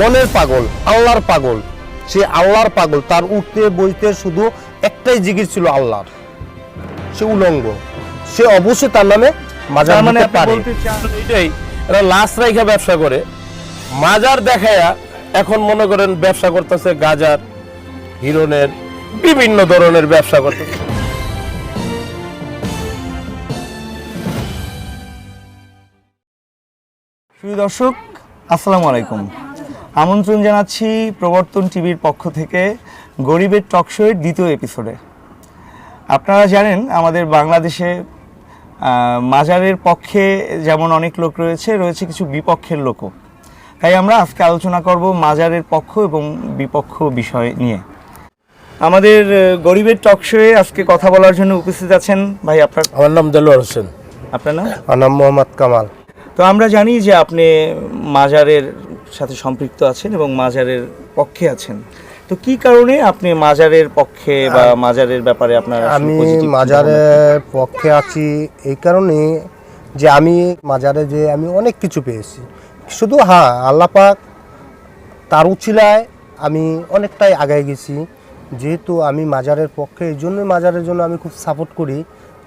মনের পাগল আল্লাহর পাগল। সে আল্লাহর পাগল তার উঠতে বইতে শুধু একটাই জিগির ছিল আল্লাহর। সে উলঙ্গ। সে অবশ্যই তার নামে মাজার মানে এটাই এরা লাশ রাইখা ব্যবসা করে। মাজার দেখায়া এখন মনে করেন ব্যবসা করতেছে গাজার হিরোনের বিভিন্ন ধরনের ব্যবসা করতেছে। প্রিয় দর্শক আসসালামু আলাইকুম। আমন্ত্রণ জানাচ্ছি প্রবর্তন টিভির পক্ষ থেকে গরিবের টকশোয়ের দ্বিতীয় এপিসোডে। আপনারা জানেন আমাদের বাংলাদেশে মাজারের পক্ষে যেমন অনেক লোক রয়েছে রয়েছে কিছু বিপক্ষের লোকও। তাই আমরা আজকে আলোচনা করব মাজারের পক্ষ এবং বিপক্ষ বিষয় নিয়ে। আমাদের গরিবের টকশোয়ে আজকে কথা বলার জন্য উপস্থিত আছেন ভাই আপনার আমার নাম দেলোয়ার হোসেন। আপনার নাম? আমার নাম মোহাম্মদ কামাল। তো আমরা জানি যে আপনি মাজারের সাথে সম্পৃক্ত আছেন এবং মাজারের পক্ষে আছেন। তো কি কারণে আপনি মাজারের পক্ষে বা মাজারের ব্যাপারে আপনার আমি মাজারের পক্ষে আছি এই কারণে যে আমি মাজারে যে আমি অনেক কিছু পেয়েছি। শুধু হ্যাঁ আল্লাপাক তার উচিলায় আমি অনেকটাই আগায় গেছি। যেহেতু আমি মাজারের পক্ষে এই জন্যই মাজারের জন্য আমি খুব সাপোর্ট করি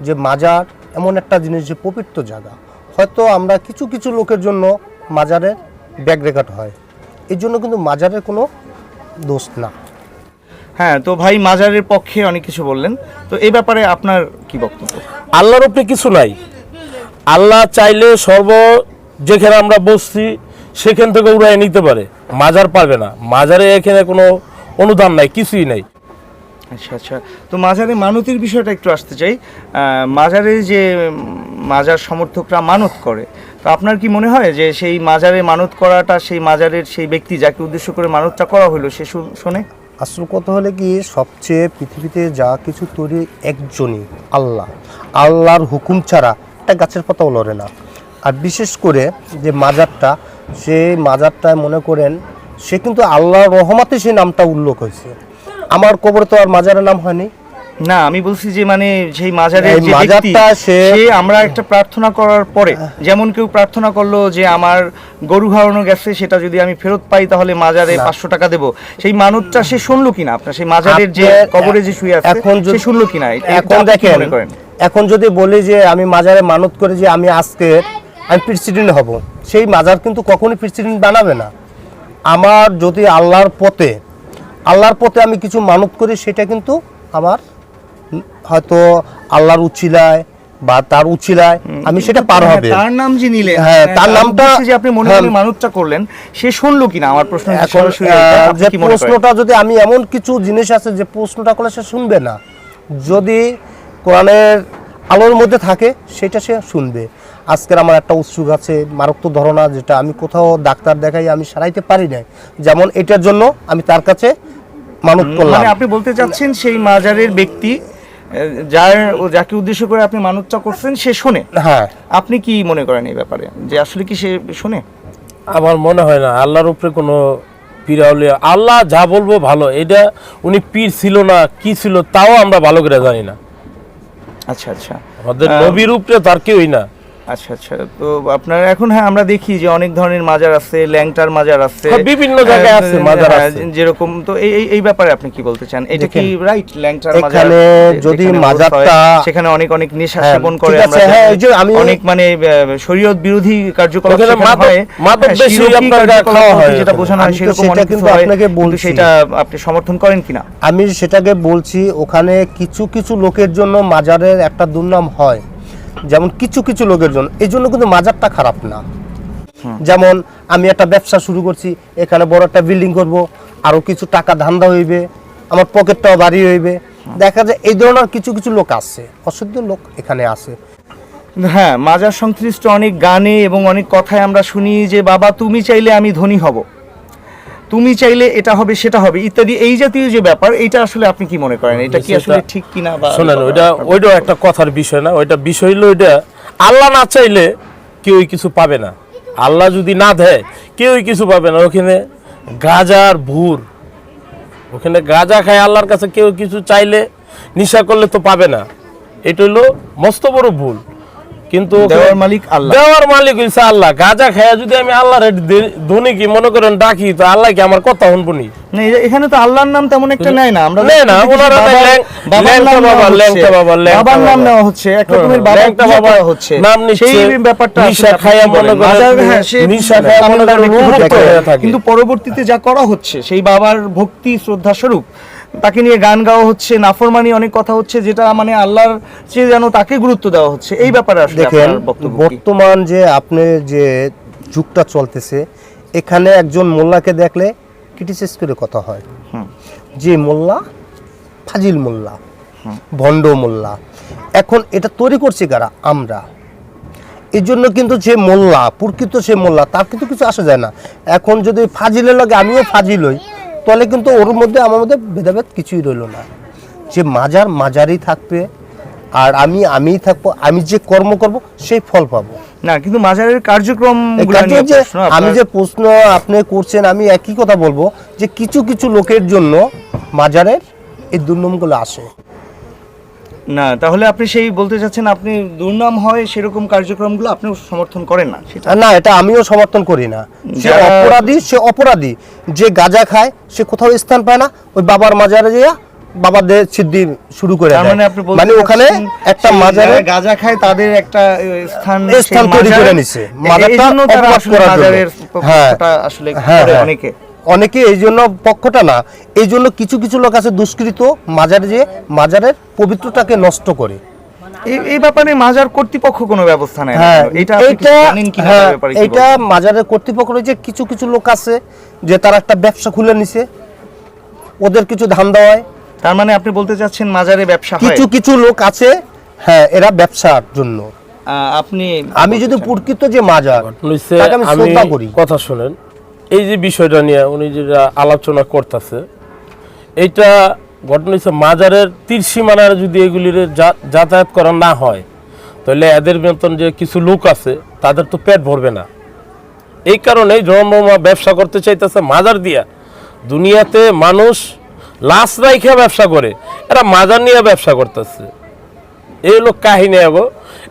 যে মাজার এমন একটা জিনিস যে পবিত্র জায়গা। হয়তো আমরা কিছু কিছু লোকের জন্য মাজারের ব্যাগ রেখাট হয়। এই জন্য কিন্তু মাজারের কোনো দোষ না। হ্যাঁ তো ভাই মাজারের পক্ষে অনেক কিছু বললেন। তো এই ব্যাপারে আপনার কি বক্তব্য? আল্লাহর উপরে কিছু নাই। আল্লাহ চাইলে সর্ব যেখানে আমরা বসছি সেখান থেকে উড়াই নিতে পারে। মাজার পারবে না। মাজারে এখানে কোনো অনুদান নাই কিছুই নাই। আচ্ছা আচ্ছা। তো মাজারে মানতির বিষয়টা একটু আসতে চাই। মাজারে যে মাজার সমর্থকরা মানত করে, তো আপনার কি মনে হয় যে সেই মাজারে মানত করাটা, সেই মাজারের সেই ব্যক্তি যাকে উদ্দেশ্য করে মানতটা করা হলো, সে শোনে? আসল কথা হলে কি, সবচেয়ে পৃথিবীতে যা কিছু তৈরি একজনই আল্লাহ। আল্লাহর হুকুম ছাড়া একটা গাছের পাতাও লড়ে না। আর বিশেষ করে যে মাজারটা, সেই মাজারটায় মনে করেন, সে কিন্তু আল্লাহর রহমাতে সেই নামটা উল্লেখ হয়েছে। আমার কবরে তো আর মাজারের নাম হয়নি। না আমি বলছি যে মানে সেই মাজারের যে মাজারটা সে- আমরা একটা প্রার্থনা করার পরে যেমন কেউ প্রার্থনা করল যে আমার গরু হারানো গেছে সেটা যদি আমি ফেরত পাই তাহলে মাজারে পাঁচশো টাকা দেবো। সেই মানতটা সে শুনলো কিনা? আপনার সেই মাজারের যে কবরে যে শুয়ে আছে এখন সে যদি- শুনলো কিনা? এখন দেখেন মনে করেন? এখন যদি বলি যে আমি মাজারে মানত করে যে আমি আজকে আমি প্রেসিডেন্ট হব সেই মাজার কিন্তু কখনোই প্রেসিডেন্ট বানাবে না। আমার যদি আল্লাহর পথে আল্লাহর পথে আমি কিছু মানত করি সেটা কিন্তু আমার হয়তো আল্লাহর উচিলায় বা তার উচিলায় আমি সেটা পার হ্যাঁ, হবে। তার নাম যে নিলেন হ্যাঁ, তার নামটা- যে আপনি মনে হ্যাঁ। মনে মানতটা করলেন সে শুনলো কিনা? আমার প্রশ্ন এখন যে প্রশ্নটা যদি আমি এমন কিছু জিনিস আছে যে প্রশ্নটা করলে সে শুনবে না যদি কোরআনের আলোর মধ্যে থাকে সেটা সে শুনবে। আজকের আমার একটা উৎসুক আছে মারাত্মক ধরনা যেটা আমি কোথাও ডাক্তার দেখাই আমি সারাইতে পারি না যেমন এটার জন্য আমি তার কাছে মানত করলাম মানে আপনি বলতে চাচ্ছেন সেই মাজারের ব্যক্তি যার যাকে উদ্দেশ্য করে আপনি মানতটা করছেন সে শোনে। হ্যাঁ। আপনি কি মনে করেন এই ব্যাপারে? যে আসলে কি সে শোনে? আমার মনে হয় না আল্লাহর উপরে কোনো পীরাউলিয়া আল্লাহ যা বলব ভালো এটা উনি পীর ছিল না কি ছিল তাও আমরা ভালো করে জানি না। আচ্ছা আচ্ছা। আমাদের নবীর উপরে তার কেউই না। আচ্ছা আচ্ছা তো আপনার এখন হ্যাঁ আমরা দেখি যে অনেক ধরনের মাজার আছে ল্যাংটার মাজার আছে হ্যাঁ, বিভিন্ন জায়গায় আছে, মাজার হ্যাঁ, আছে। যেরকম তো এই এই- ব্যাপারে আপনি কি বলতে চান এটা কি রাইট ল্যাংটার মাজার এখানে যদি মাজারটা- সেখানে অনেক অনেক নেশা হ্যাঁ, সেবন করে আমরা হ্যাঁ। যে আমি- অনেক মানে শরীয়ত বিরোধী কার্যকলাপ হয় মাদক হ্যাঁ, বেশি আপনার খাওয়া হয় যেটা। বোঝানো হয় সেরকম অনেক কিন্তু কিছু হয়, আপনাকে বলছি। সেটা আপনি সমর্থন করেন কিনা আমি সেটাকে বলছি ওখানে কিছু কিছু লোকের জন্য মাজারের একটা দুর্নাম হয় যেমন কিছু কিছু লোকের জন্য এই জন্য কিন্তু মাজারটা খারাপ না। যেমন আমি একটা ব্যবসা শুরু করছি এখানে বড় একটা বিল্ডিং করব আরও কিছু টাকা ধান্দা হইবে আমার পকেটটাও বাড়ি হইবে। দেখা যায় এই ধরনের কিছু কিছু লোক আছে অশুদ্ধ লোক এখানে আছে। হ্যাঁ মাজার সংশ্লিষ্ট অনেক গানে এবং অনেক কথায় আমরা শুনি যে বাবা তুমি চাইলে আমি ধনী হব। তুমি চাইলে এটা হবে সেটা হবে ইত্যাদি এই জাতীয় যে ব্যাপার এটা আসলে আপনি কি মনে করেন? এটা কি আসলে ঠিক কিনা বা শোনেন ওইটা ওইটাও একটা কথার বিষয় না ওইটা বিষয় হলো ওইটা আল্লাহ না চাইলে কেউই কিছু পাবে না। আল্লাহ যদি না দেয় কেউই কিছু পাবে না। ওখানে গাজার ভুর ওখানে গাজা খায় আল্লাহর কাছে কেউ কিছু চাইলে নিশা করলে তো পাবে না। এটা হলো মস্ত বড় ভুল। কিন্তু দেওয়ার মালিক আল্লাহ। দেওয়ার মালিক হইছে আল্লাহ। গাঁজা খায়া যদি আমি আল্লাহর ধনী কি মনে করেন ডাকি তো আল্লাহ কি আমার কথা শুনব নি? এখানে তো আল্লাহর নাম তেমন একটা নেয় না। আমরা না, ওনারা বাবার- নাম বাবা, ল্যাংটা বাবা, ল্যাংটা বাবার নাম নেওয়া হচ্ছে। এক রকমের ল্যাংটা বাবা হচ্ছে। নাম নিচ্ছে, সেই ব্যাপারটা নিশা খায়া মনে করেন আপনি হ্যাঁ, সে নিশা খায়া মনে করেন। কিন্তু পরবর্তীতে যা করা হচ্ছে সেই বাবার ভক্তি শ্রদ্ধা স্বরূপ তাকে নিয়ে গান গাওয়া হচ্ছে নাফরমানি অনেক কথা হচ্ছে যেটা মানে আল্লাহর চেয়ে যেন তাকে গুরুত্ব দেওয়া হচ্ছে। এই ব্যাপারে আসলে দেখেন? বর্তমান যে আপনি যে যুগটা চলতেছে এখানে একজন মোল্লাকে দেখলে ক্রিটিসাইজ করে কথা হয়। যে মোল্লা ফাজিল মোল্লা ভণ্ড মোল্লা। এখন এটা তৈরি করছি কারা? আমরা। এই জন্য কিন্তু যে মোল্লা প্রকৃত সে মোল্লা তার কিন্তু কিছু আসা যায় না। এখন যদি ফাজিলের লাগে আমিও ফাজিল হই তাহলে কিন্তু ওর মধ্যে আমার মধ্যে ভেদাভেদ কিছুই রইল না। যে মাজার মাজারই থাকবে আর আমি আমি থাকব আমি যে কর্ম করব সেই ফল পাবো। না কিন্তু মাজারের কার্যক্রম আমি যে প্রশ্ন আপনি করছেন আমি একই কথা বলব যে কিছু কিছু লোকের জন্য মাজারের এই দুর্নমগুলো আসে। না তাহলে আপনি সেই বলতে চাচ্ছেন আপনি দুর্নাম হয় সেরকম কার্যক্রমগুলো আপনি সমর্থন করেন না সেটা না এটা আমিও সমর্থন করি না সে অপরাধী সে অপরাধী যে গাঁজা খায় সে কোথাও স্থান পায় না ওই বাবার মাজারে যেয়া বাবাদের সিদ্ধি শুরু করে মানে আপনি মানে ওখানে একটা মাজারে গাঁজা খায় তাদের একটা স্থান স্থান তৈরি করে নিছে। মাজারটা আসলে করার জন্য। হ্যাঁ। আসলে হ্যাঁ, হ্যাঁ। অনেকে অনেকে এই জন্য পক্ষটা না এই জন্য কিছু কিছু লোক আছে দুষ্কৃত মাজারে যে মাজারের পবিত্রতাকে নষ্ট করে। এই- ব্যাপারে মাজার কর্তৃপক্ষ কোনো ব্যবস্থা নেয় হ্যাঁ এটা আপনি এটা হ্যাঁ? মাজারের কর্তৃপক্ষ রয়েছে কিছু কিছু লোক আছে যে তারা একটা ব্যবসা খুলে নিছে ওদের কিছু ধান দেওয়ায়। তার মানে আপনি বলতে চাচ্ছেন মাজারে ব্যবসা কিছু কিছু লোক আছে হ্যাঁ এরা ব্যবসার জন্য। আপনি আমি যদি প্রকৃত যে মাজার আমি কথা শুনেন। এই যে বিষয়টা নিয়ে উনি যেটা আলোচনা করতেছে, এইটা ঘটনা হচ্ছে মাজারের তীর সীমানার যদি এগুলির যাতায়াত করা না হয়, তাহলে এদের মতন যে কিছু লোক আছে, তাদের তো পেট ভরবে না। এই কারণে জন্মমা ব্যবসা করতে চাইতেছে মাজার দিয়া। দুনিয়াতে মানুষ লাশ রাইখা ব্যবসা করে, এরা মাজার নিয়ে ব্যবসা করতেছে। এই হলো কাহিনী এগো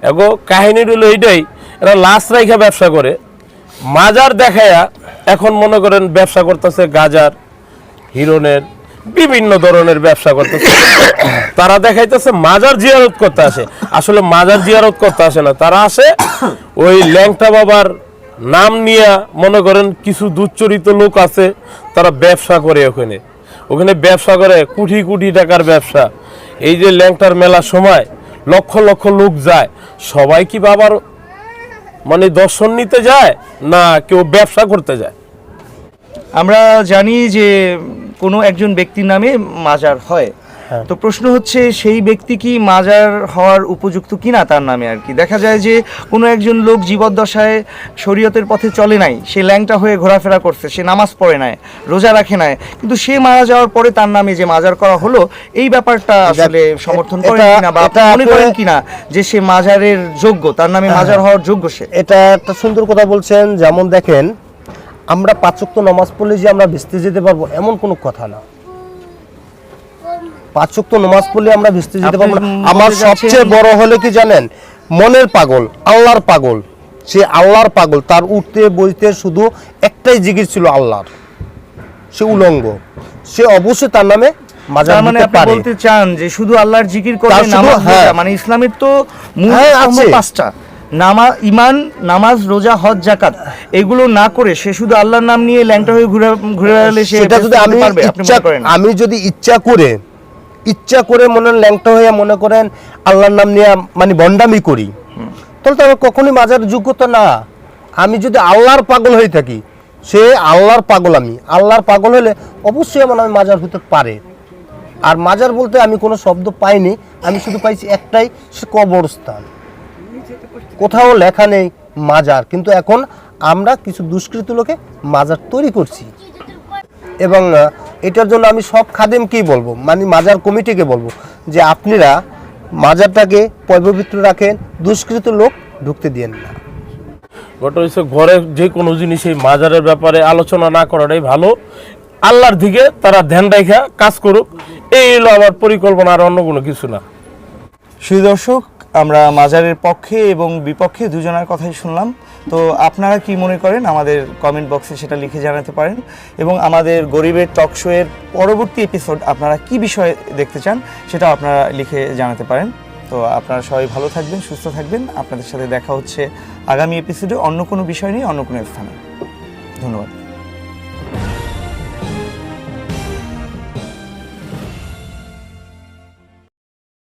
এগো কাহিনী হলো এইটাই, এরা লাশ রাইখা ব্যবসা করে, মাজার দেখায়া এখন মনে করেন ব্যবসা করতেছে গাজার হিরনের বিভিন্ন ধরনের ব্যবসা করতেছে। তারা দেখাইতেছে মাজার জিয়ারত করতে আসে। আসলে মাজার জিয়ারত করতে আসে না। তারা আসে ওই ল্যাংটা বাবার নাম নিয়ে মনে করেন কিছু দুচ্চরিত লোক আছে, তারা ব্যবসা করে ওখানে। ওখানে ব্যবসা করে কোটি কোটি টাকার ব্যবসা। এই যে ল্যাংটার মেলা সময় লক্ষ লক্ষ লোক যায়। সবাই কি বাবার মানে দর্শন নিতে যায় না কেউ ব্যবসা করতে যায়? আমরা জানি যে কোনো একজন ব্যক্তির নামে মাজার হয়। তো প্রশ্ন হচ্ছে সেই ব্যক্তি কি মাজার হওয়ার উপযুক্ত কিনা তার নামে আর কি? দেখা যায় যে কোনো একজন লোক জীবদ্দশায় শরীয়তের পথে চলে নাই সে ল্যাংটা হয়ে ঘোরাফেরা করছে সে নামাজ পড়ে নাই রোজা রাখে নাই কিন্তু সে মারা যাওয়ার পরে তার নামে যে মাজার করা হলো এই ব্যাপারটা আসলে সমর্থন করে কিনা বা মনে করেন কিনা যে সে মাজারের যোগ্য তার নামে মাজার হওয়ার যোগ্য সে? এটা একটা সুন্দর কথা বলছেন যেমন দেখেন আমরা পাঁচক্ত নামাজ পড়লে যে আমরা ভেস্তে যেতে পারব এমন কোনো কথা না। পাঁচক্ত নামাজ পড়লে আমরা ভেস্তে যেতে পারব না। আমার সবচেয়ে বড় হলে কি জানেন? মনের পাগল আল্লাহর পাগল। সে আল্লাহর পাগল তার উঠতে বইতে শুধু একটাই জিগির ছিল আল্লাহর। সে উলঙ্গ। সে অবশ্যই তার নামে মাজার মানে আপনি বলতে চান যে শুধু আল্লাহর জিকির করে নামাজ হ্যাঁ। মানে ইসলামের তো মূল হ্যাঁ, আছে। পাঁচটা। নামা ইমান নামাজ রোজা হজ জাকাত এগুলো না করে সে শুধু আল্লাহর নাম নিয়ে ল্যাংটা হয়ে ঘুরে ঘুরে বেড়ালে সেটা যদি আমি ইচ্ছা আমি যদি ইচ্ছা করে ইচ্ছা করে মনে ল্যাংটা হয়ে মনে করেন আল্লাহর নাম নিয়ে মানে বন্ডামি করি তাহলে তো আমার কখনোই মাজার যোগ্যতা না। আমি যদি আল্লাহর পাগল হয়ে থাকি সে আল্লাহর পাগল আমি। আল্লাহর পাগল হলে অবশ্যই আমার আমি মাজার হতে পারে। আর মাজার বলতে আমি কোনো শব্দ পাইনি আমি শুধু পাইছি একটাই সে কবরস্থান। কোথাও লেখা নেই মাজার। কিন্তু এখন আমরা কিছু দুষ্কৃত লোকে মাজার তৈরি করছি। এবং এটার জন্য আমি সব খাদেমকেই বলব মানে মাজার কমিটিকে বলব যে আপনারা মাজারটাকে পবিত্র রাখেন দুষ্কৃত লোক ঢুকতে দিয়েন না। ঘটনা হচ্ছে ঘরে যে কোনো জিনিস এই মাজারের ব্যাপারে আলোচনা না করাটাই ভালো। আল্লাহর দিকে তারা ধ্যান রেখা কাজ করুক। এই হলো আমার পরিকল্পনা আর অন্য কোনো কিছু না। সুদর্শক আমরা মাজারের পক্ষে এবং বিপক্ষে দুজনের কথাই শুনলাম। তো আপনারা কি মনে করেন? আমাদের কমেন্ট বক্সে সেটা লিখে জানাতে পারেন। এবং আমাদের গরিবের টক শো এর পরবর্তী এপিসোড আপনারা কি বিষয়ে দেখতে চান সেটা আপনারা লিখে জানাতে পারেন। তো আপনারা সবাই ভালো থাকবেন, সুস্থ থাকবেন। আপনাদের সাথে দেখা হচ্ছে আগামী এপিসোডে অন্য কোনো বিষয় নিয়ে, অন্য কোনো স্থানে। ধন্যবাদ।